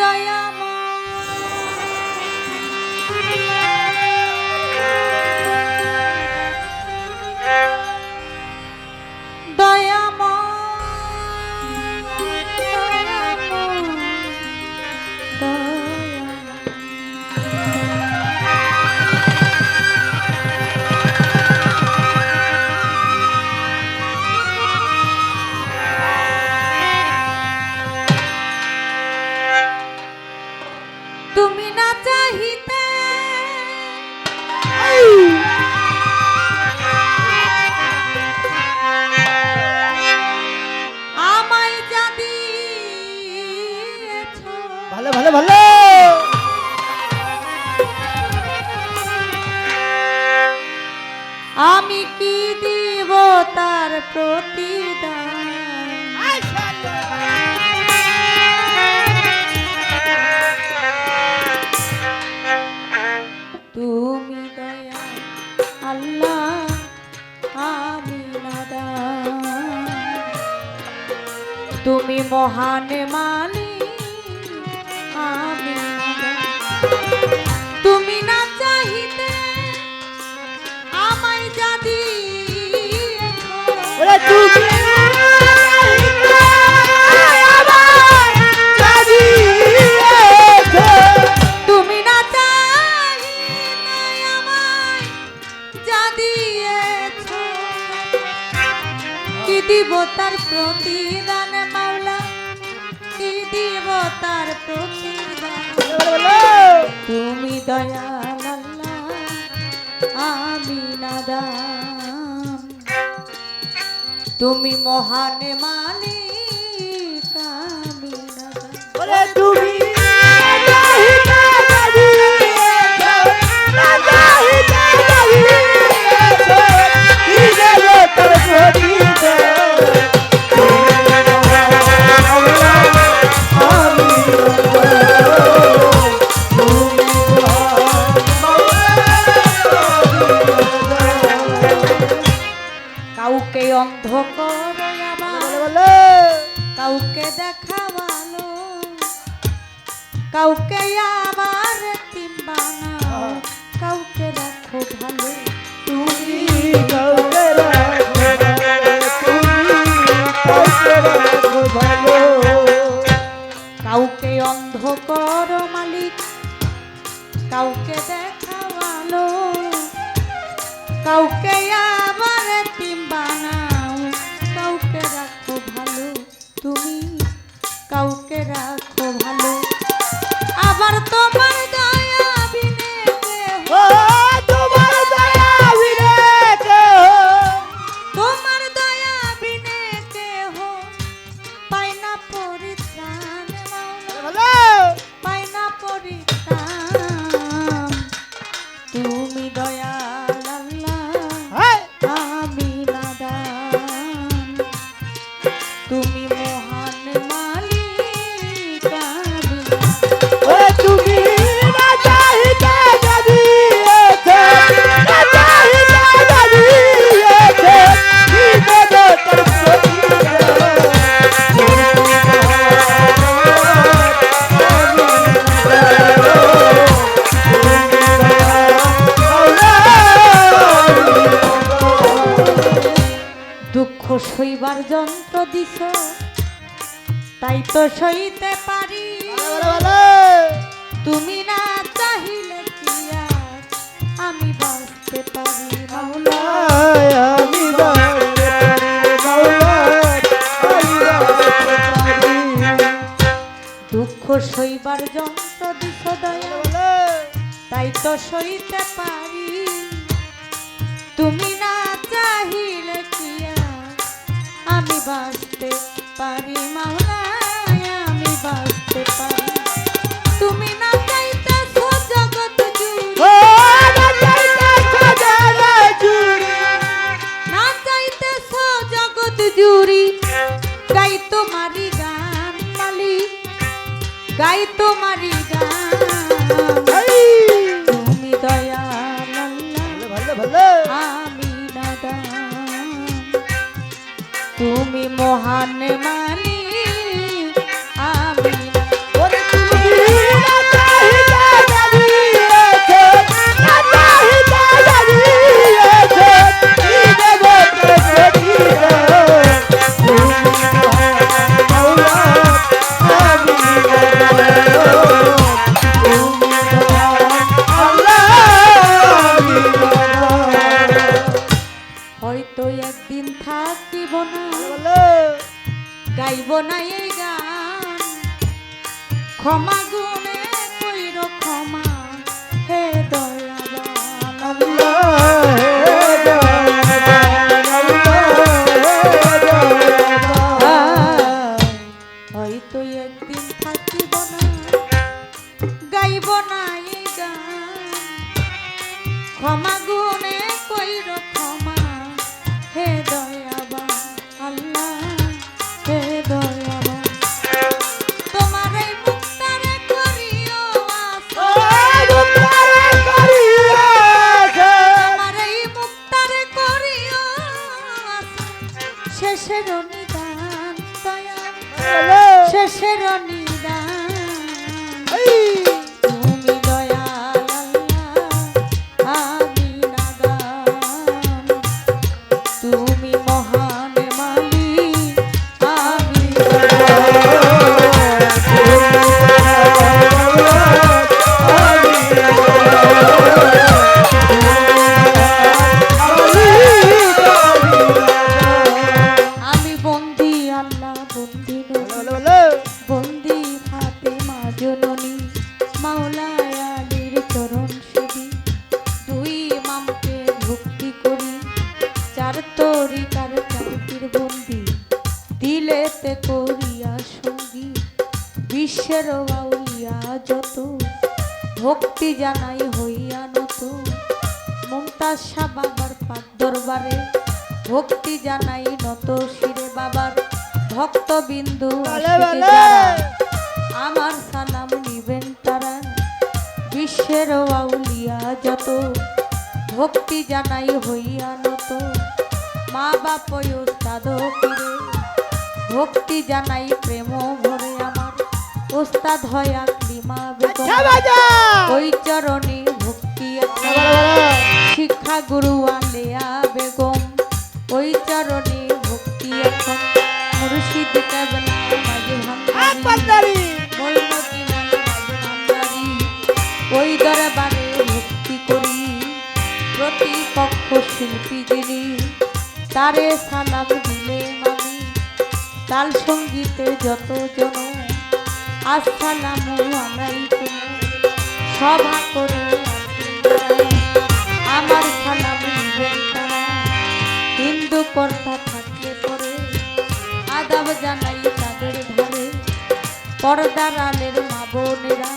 দয়া ভালো। আমি কি দিব তার প্রতিদান? তুমি দয়া আল্লাহ আমি তুমি মহানে যা দিয়েছ। কি দিব তার প্রতিদান মাওলা? কি দিব তার প্রতিদান? তুমি দয়াল আমি নাদান। তুমি মহান মালিক, আমি তুমি okay, yeah. সইবার যন্ত্র দিস তাই তো সইতে পারি। তুমি না চাহিলে আমি বাঁচতে পারি দুঃখ সইবার যন্ত্র দিস দয়া তাই তো সইতে পারি। তুমি বাড়তে পারি মাওলা। থাকিব না। গাইব না এই গান। ক্ষমা গুণে কইর ক্ষমা। হে দয়াবান। হয়তো একদিন থাকিব না। গাইব না এই গান। ক্ষমা গুণে কইর বন্দি বন্দি হাতে মা জননী মাওলায় আলীর চরণ সেবী। দুই মামকে ভক্তি করি চার তরিকার চারটির বন্দি। দিলেতে করিয়া সঙ্গী বিশ্বের বাউলিয়া যত। ভক্তি জানাই হইয়া নত মমতাজ শাহ বাবার পাক দরবারে। ভক্তি জানাই নত শিরে বাবার বলে। যারা, আমার সালাম নিবেন তারা বিশ্বের আউলিয়া যত ভক্তি জানাই হইয়া নত। মা বাপ ওস্তাদ ফিরে ভক্তি জানাই প্রেম ভরে আমার। ওস্তাদ হয় আকলিমা বেগম। ওই চরণে ভক্তি শিক্ষা গুরু আলেয়া বেগম ওই চরণে তারে সালাম দিলে মানি। তাল সঙ্গীতে যত জন, আসসালামু আলাইকুম। সভা করে আমার সালাম হিন্দু কর্তা থাকলে পরে আদাব জানাই তাদের ধারে পর্দার আলের মা বোনেরা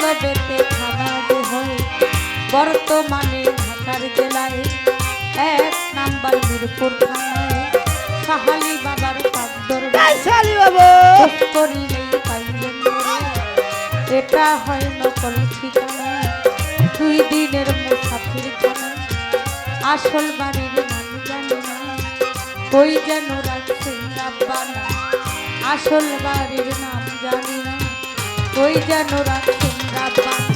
হয় থানা হয় বর্তমানে ঢাকার জেলায় এক নাম্বার মিরপুর থানায় বাবার করিলেই এটা হয় নকল ঠিকানা। দুই দিনের মুসাফির খানা আসল বাড়ির নাম জানি না। কই যেন রাখছেন আসল বাড়ির নাম জানি না। কই যেন রাখছেন রাব্বানা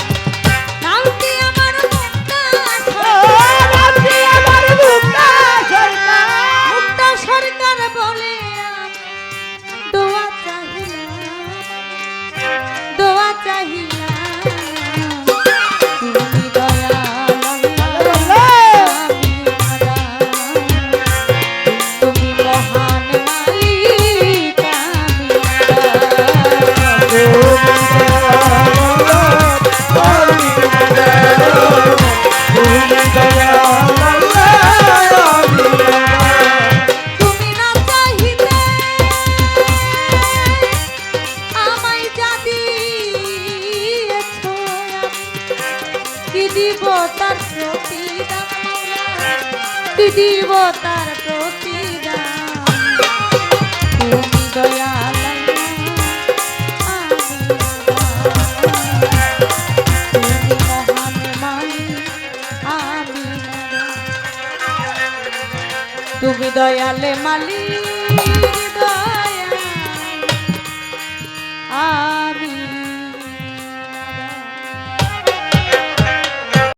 দিব তার প্রতিদান তুমি নাদান। তুমি দয়ালে মালিক